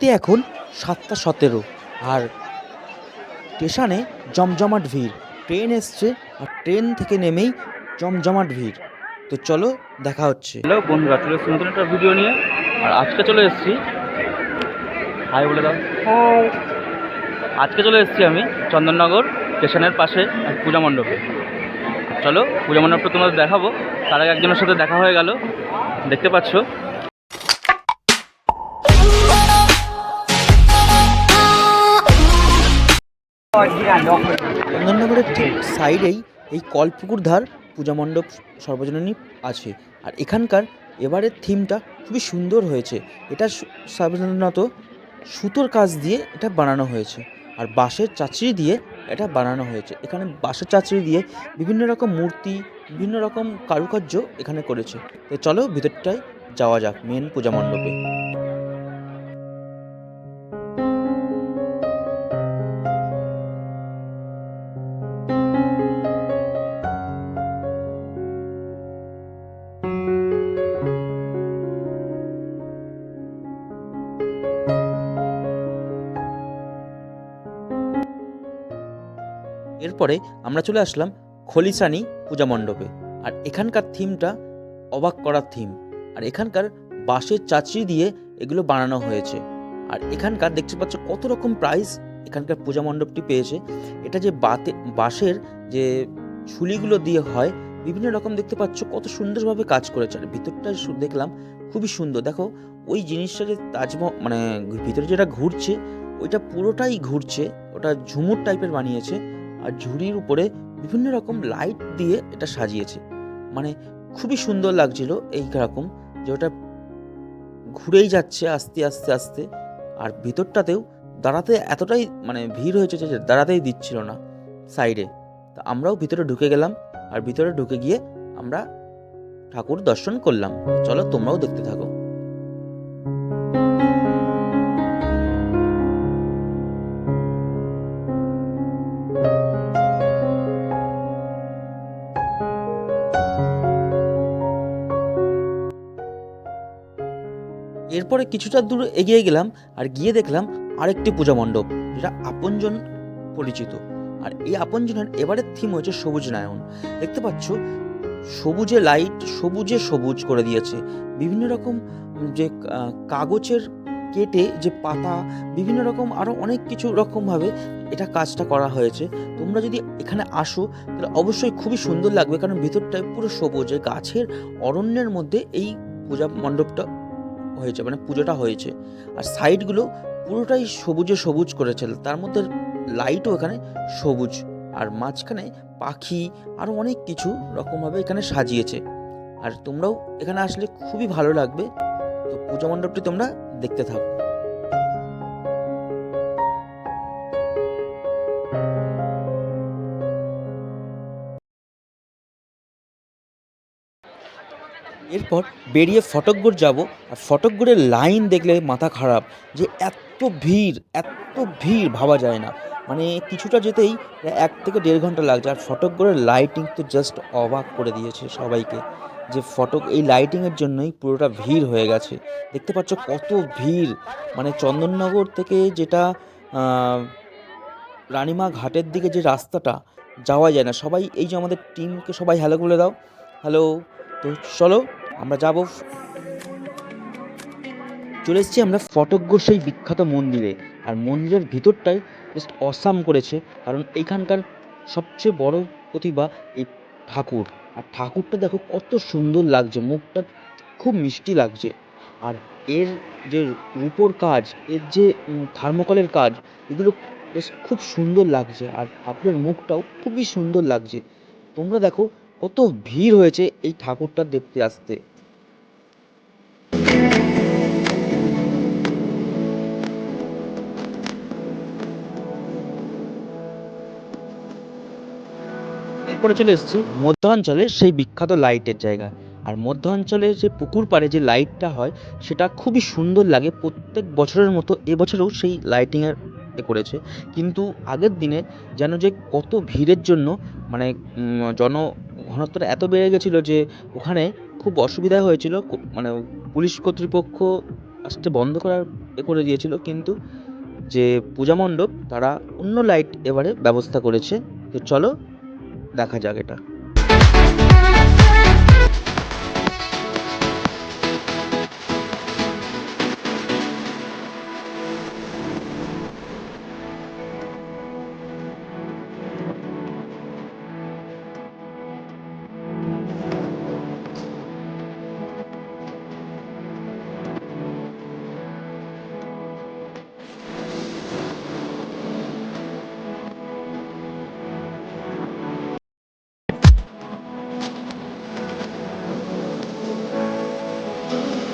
ঘড়িতে এখন সাতটা সতেরো আর স্টেশনে জমজমাট ভিড়। ট্রেন এসছে আর ট্রেন থেকে নেমেই জমজমাট ভিড়। তো চলো দেখা হচ্ছে। হ্যালো বন্ধুরা চলে এসেছি নতুন একটা ভিডিও নিয়ে আর আজকে চলে এসছি। হাই বলে দাও। আজকে চলে এসেছি আমি চন্দননগর স্টেশনের পাশে এক পূজা মণ্ডপে। চলো পূজা মণ্ডপটা তোমাদের দেখাবো। তার আগে একজনের সাথে দেখা হয়ে গেল। দেখতে পাচ্ছ? চন্দননগরের ঠিক সাইডেই এই কলপুকুর ধার পূজা মণ্ডপ সর্বজনীন আছে। আর এখানকার এবারের থিমটা খুবই সুন্দর হয়েছে। এটা সাধারণত সুতোর কাজ দিয়ে এটা বানানো হয়েছে। আর বাঁশের চাচড়ি দিয়ে এটা বানানো হয়েছে। এখানে বাঁশের চাচড়ি দিয়ে বিভিন্ন রকম মূর্তি, বিভিন্ন রকম কারুকার্য এখানে করেছে। তো চলো ভিতরটায় যাওয়া যাক মেন পূজা মণ্ডপে। এরপরে আমরা চলে আসলাম খলিসানি পূজা মণ্ডপে। আর এখানকার থিমটা অবাক করার থিম। আর এখানকার বাঁশের চাচড়ি দিয়ে এগুলো বানানো হয়েছে। আর এখানকার দেখতে পাচ্ছ কত রকম প্রাইস এখানকার পূজা মণ্ডপটি পেয়েছে। এটা যে বাতে, বাঁশের যে ছুলিগুলো দিয়ে হয়, বিভিন্ন রকম দেখতে পাচ্ছ কত সুন্দরভাবে কাজ করেছে। আর ভিতরটা দেখলাম খুবই সুন্দর। দেখো, ওই জিনিসটা যে তাজমহল মানে ভিতরে যেটা ঘুরছে, ওইটা পুরোটাই ঘুরছে, ওটা ঝুমুর টাইপের বানিয়েছে। আর ঝুড়ির উপরে বিভিন্ন রকম লাইট দিয়ে এটা সাজিয়েছে। মানে খুবই সুন্দর লাগছিল এই রকম যে ওটা ঘুরেই যাচ্ছে আস্তে আস্তে আস্তে। আর ভিতরটাতেও দাঁড়াতে এতটাই মানে ভিড় হয়েছে যে দাঁড়াতেই দিচ্ছিল না সাইডে তা আমরাও ভিতরে ঢুকে গেলাম আর ভিতরে ঢুকে গিয়ে আমরা ঠাকুর দর্শন করলাম। চলো তোমরাও দেখতে থাকো। এরপরে কিছুটা দূর এগিয়ে গেলাম আর গিয়ে দেখলাম আরেকটি পূজা মণ্ডপ, যেটা আপনজন পরিচিত। আর এই আপনজনের এবারের থিম হচ্ছে সবুজ নায়ন দেখতে পাচ্ছ, সবুজে লাইট সবুজে সবুজ করে দিয়েছে। বিভিন্ন রকম যে কাগজের কেটে যে পাতা, বিভিন্ন রকম আরও অনেক কিছু রকমভাবে এটা কাজটা করা হয়েছে। তোমরা যদি এখানে আসো, তাহলে অবশ্যই খুবই সুন্দর লাগবে, কারণ ভিতরটায় পুরো সবুজ। গাছের অরণ্যের মধ্যে এই পূজা মণ্ডপটা হয়েছে মানে পুজোটা হয়েছে। আর সাইডগুলো পুরোটাই সবুজে সবুজ করেছে, তার মধ্যে লাইটও এখানে সবুজ। আর মাঝখানে পাখি আরও অনেক কিছু রকমভাবে এখানে সাজিয়েছে। আর তোমরাও এখানে আসলে খুবই ভালো লাগবে। তো পূজা মণ্ডপটি তোমরা দেখতে থাকো। এরপর বেরিয়ে ফটকগড় যাব। আর ফটকগড়ের লাইন দেখলে মাথা খারাপ যে এত ভিড় এত ভিড় ভাবা যায় না। মানে কিছুটা যেতেই এক থেকে দেড় ঘণ্টা লাগছে। আর ফটকগড়ের লাইটিং তো জাস্ট অবাক করে দিয়েছে সবাইকে যে ফটক, এই লাইটিংয়ের জন্যই পুরোটা ভিড় হয়ে গেছে। দেখতে পাচ্ছ কত ভিড়। মানে চন্দননগর থেকে যেটা রানীমা ঘাটের দিকে যে রাস্তাটা যাওয়া যায় না। সবাই, এই যে আমাদের টিমকে সবাই হ্যালো বলে দাও। হ্যালো তো চলো আমরা যাব। চলে এসেছি আমরা ফটকগড় সেই বিখ্যাত মন্দিরে। আর মন্দিরের ভিতরটাই জাস্ট অসাম করেছে। কারণ এইখানকার সবচেয়ে বড় প্রতিভা এই ঠাকুর। আর ঠাকুরটা দেখো কত সুন্দর লাগছে, মুখটা খুব মিষ্টি লাগছে। আর এর যে রূপোর কাজ, এর যে থার্মোকলের কাজ, এগুলো বেশ খুব সুন্দর লাগছে। আর ঠাকুরের মুখটাও খুবই সুন্দর লাগছে। তোমরা দেখো কত ভিড় হয়েছে এই ঠাকুরটা দেখতে আসতে। এরপরে চলে এসেছি মধ্যাঞ্চলের সেই বিখ্যাত লাইটের জায়গা আর মধ্যাঞ্চলের যে পুকুর পাড়ে যে লাইটটা হয়, সেটা খুবই সুন্দর লাগে। প্রত্যেক বছরের মতো এবছরেও সেই লাইটিংয়ের করেছে। কিন্তু আগের দিনে যেন যে কত ভিড়ের জন্য মানে জন ঘনত্বটা এত বেড়ে গেছিল যে ওখানে খুব অসুবিধা হয়েছিল মানে পুলিশ কর্তৃপক্ষ আসতে বন্ধ করার, এ করে দিয়েছিল। কিন্তু যে পূজা মণ্ডপ, তারা অন্য লাইট এবারে ব্যবস্থা করেছে। তো চলো, দেখা যাক এটা।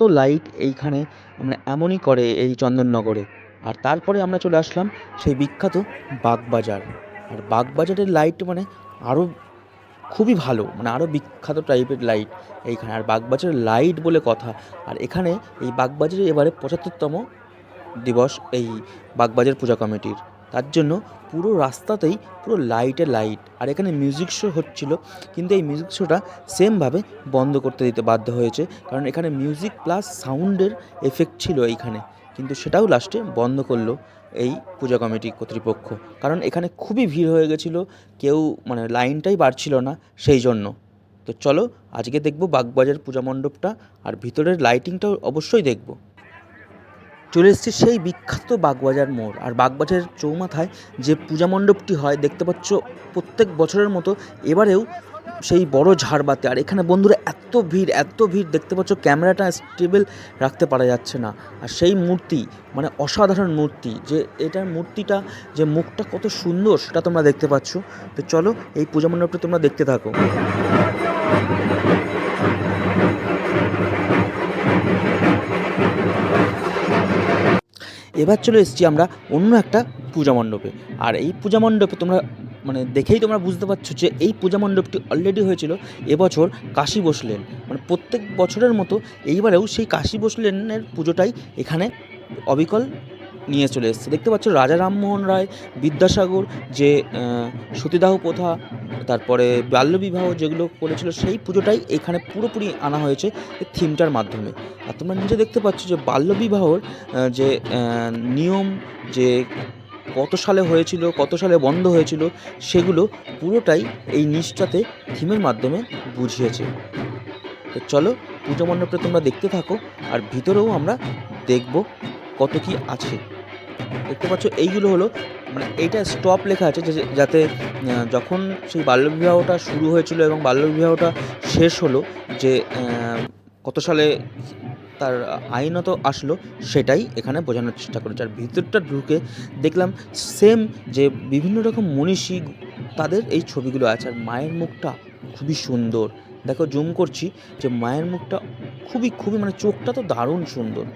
বিখ্যাত লাইট এইখানে মানে এমনই করে এই চন্দননগরে। আর তারপরে আমরা চলে আসলাম সেই বিখ্যাত বাগবাজার। আর বাগবাজারের লাইট মানে আরও খুবই ভালো মানে আরও বিখ্যাত টাইপের লাইট এইখানে। আর বাগবাজারের লাইট বলে কথা। আর এখানে এই বাগবাজারে এবারে পঁচাত্তরতম দিবস এই বাগবাজার পূজা কমিটির। তার জন্য পুরো রাস্তাতেই পুরো লাইটে লাইট। আর এখানে মিউজিক শো হচ্ছিল, কিন্তু এই মিউজিক শোটা সেমভাবে বন্ধ করতে দিতে বাধ্য হয়েছে, কারণ এখানে মিউজিক প্লাস সাউন্ডের এফেক্ট ছিল এইখানে। কিন্তু সেটাও লাস্টে বন্ধ করল এই পূজা কমিটি কর্তৃপক্ষ। কারণ এখানে খুবই ভিড় হয়ে গেছিল, কেউ মানে লাইনটাই বাড়ছিল না সেই জন্য। তো চলো আজকে দেখব বাগবাজার পূজা মণ্ডপটা, আর ভিতরের লাইটিংটাও অবশ্যই দেখব। চলে এসেছি সেই বিখ্যাত বাগবাজার মোড়। আর বাগবাজারের চৌমাথায় যে পূজা মণ্ডপটি হয়, দেখতে পাচ্ছ প্রত্যেক বছরের মতো এবারেও সেই বড় ঝাড়বাতি আর এখানে বন্ধুরা এত ভিড় এত ভিড়, দেখতে পাচ্ছ ক্যামেরাটা স্টেবল রাখতে পারা যাচ্ছে না। আর সেই মূর্তি মানে অসাধারণ মূর্তি, যে এটার মূর্তিটা যে মুখটা কত সুন্দর, সেটা তোমরা দেখতে পাচ্ছ। তো চলো এই পূজা মণ্ডপটা তোমরা দেখতে থাকো। এবার চলে এসেছি আমরা অন্য একটা পূজা মণ্ডপে। আর এই পূজা মণ্ডপে তোমরা মানে দেখেই তোমরা বুঝতে পারছ যে এই পূজা মণ্ডপটি অলরেডি হয়েছিল এবছর কাশি বসলেন মানে প্রত্যেক বছরের মতো এইবারেও সেই কাশি বসলেনের পুজোটাই এখানে অবিকল নিয়ে চলে এসেছে। দেখতে পাচ্ছ রাজা রামমোহন রায়, বিদ্যাসাগর, যে সতীদাহ প্রথা, তারপরে বাল্যবিবাহ যেগুলো করেছিল, সেই পুজোটাই এখানে পুরোপুরি আনা হয়েছে থিমটার মাধ্যমে। আর তোমরা নিজে দেখতে পাচ্ছ যে বাল্যবিবাহর যে নিয়ম, যে, কত সালে হয়েছিল, কত সালে বন্ধ হয়েছিল, সেগুলো পুরোটাই এই নিষ্ঠাতে থিমের মাধ্যমে বুঝিয়েছে। তো চলো পুজো মণ্ডপটা তোমরা দেখতে থাকো, আর ভিতরেও আমরা দেখব কত কি আছে? দেখতে পাচ্ছ, এইগুলো হলো মানে এইটা স্টপ লেখা আছে যে যাতে যখন সেই বাল্যবিবাহটা শুরু হয়েছিল এবং বাল্যবিবাহটা শেষ হলো, যে কত সালে তার আইনত আসলো, সেটাই এখানে বোঝানোর চেষ্টা করেছে। আর ভিতরটা ঢুকে দেখলাম সেম যে, বিভিন্ন রকম মনীষী তাদের এই ছবিগুলো আছে। আর মায়ের মুখটা খুবই সুন্দর। দেখো, জুম করছি যে, মায়ের মুখটা খুবই খুবই মানে চোখটা তো দারুণ সুন্দর।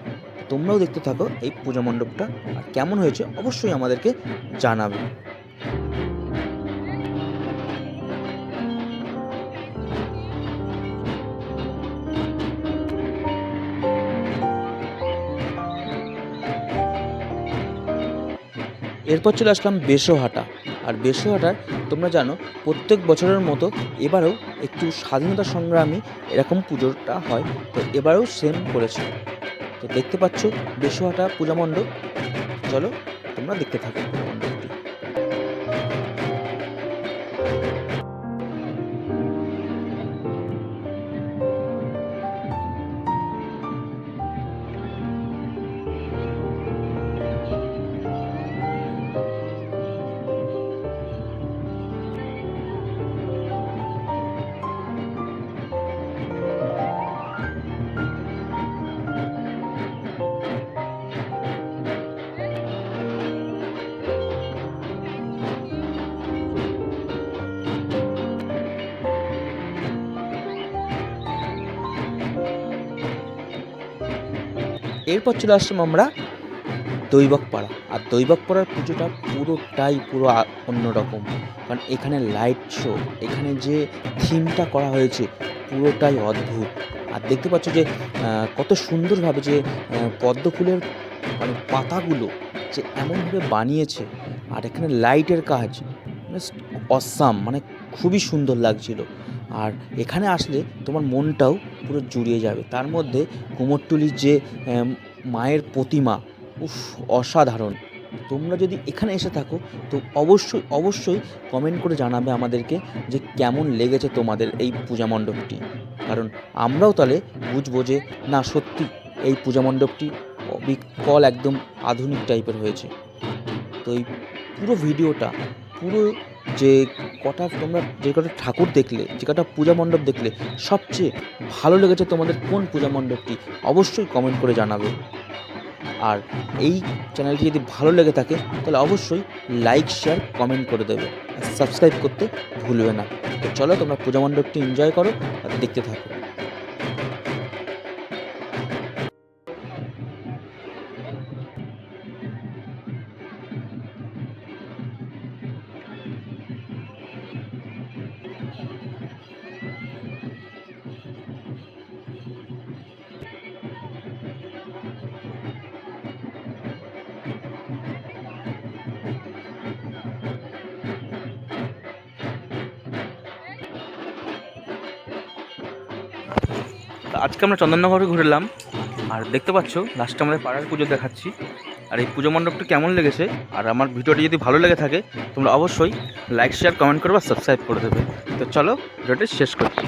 তোমরাও দেখতে থাকো এই পূজা মণ্ডপটা। আর কেমন হয়েছে অবশ্যই আমাদেরকে জানাবে। এরপর চলে আসলাম বেশোহাটা আর বেশোহাটার তোমরা জানো, প্রত্যেক বছরের মতো এবারেও একটু স্বাধীনতা সংগ্রামী এরকম পুজোটা হয়, তো এবারেও সেম করেছে। তো দেখতে পাচ্ছ বেশুয়াটা পূজা মণ্ডপ। চলো তোমরা দেখতে থাকো এরপর চলে আসলাম আমরা দৈবক পাড়া আর দৈবক পাড়ার পুজোটা পুরোটাই পুরো অন্যরকম। কারণ এখানে লাইট শো এখানে যে থিমটা করা হয়েছে পুরোটাই অদ্ভুত। আর দেখতে পাচ্ছ যে কত সুন্দরভাবে যে পদ্ম ফুলের মানে পাতাগুলো যে এমনভাবে বানিয়েছে। আর এখানে লাইটের কাজ অসাম মানে খুবই সুন্দর লাগছিল। আর এখানে আসলে তোমার মনটাও পুরো জুড়িয়ে যাবে। তার মধ্যে কুমোরটুলির যে মায়ের প্রতিমা, উফ, অসাধারণ। তোমরা যদি এখানে এসে থাকো, তো অবশ্যই অবশ্যই কমেন্ট করে জানাবে আমাদেরকে যে কেমন লেগেছে তোমাদের এই পূজা মণ্ডপটি। কারণ আমরাও তাহলে বুঝব যে, না, সত্যি এই পূজা মণ্ডপটি বিকল একদম আধুনিক টাইপের হয়েছে। তো এই পুরো ভিডিওটা, পুরো যে কটা তোমরা যে কটা ঠাকুর দেখলে, যে কটা পূজা মণ্ডপ দেখলে, সবচেয়ে ভালো লেগেছে তোমাদের কোন পূজা মণ্ডপটি অবশ্যই কমেন্ট করে জানাবে। আর এই চ্যানেলটি যদি ভালো লেগে থাকে, তাহলে অবশ্যই লাইক শেয়ার কমেন্ট করে দেবে। সাবস্ক্রাইব করতে ভুলবে না। তো চলো তোমরা পূজা মণ্ডপটি এনজয় করো আর দেখতে থাকো। আজকে আমরা চন্দননগরে ঘুরলাম। আর দেখতে পাচ্ছ লাস্টে আমাদের পাড়ার পুজো দেখাচ্ছি। আর এই পুজো মণ্ডপটি কেমন লেগেছে? আর আমার ভিডিওটি যদি ভালো লেগে থাকে, তোমরা অবশ্যই লাইক শেয়ার কমেন্ট করবে আর সাবস্ক্রাইব করে দেবে। তো চলো ভিডিওটি শেষ করছি।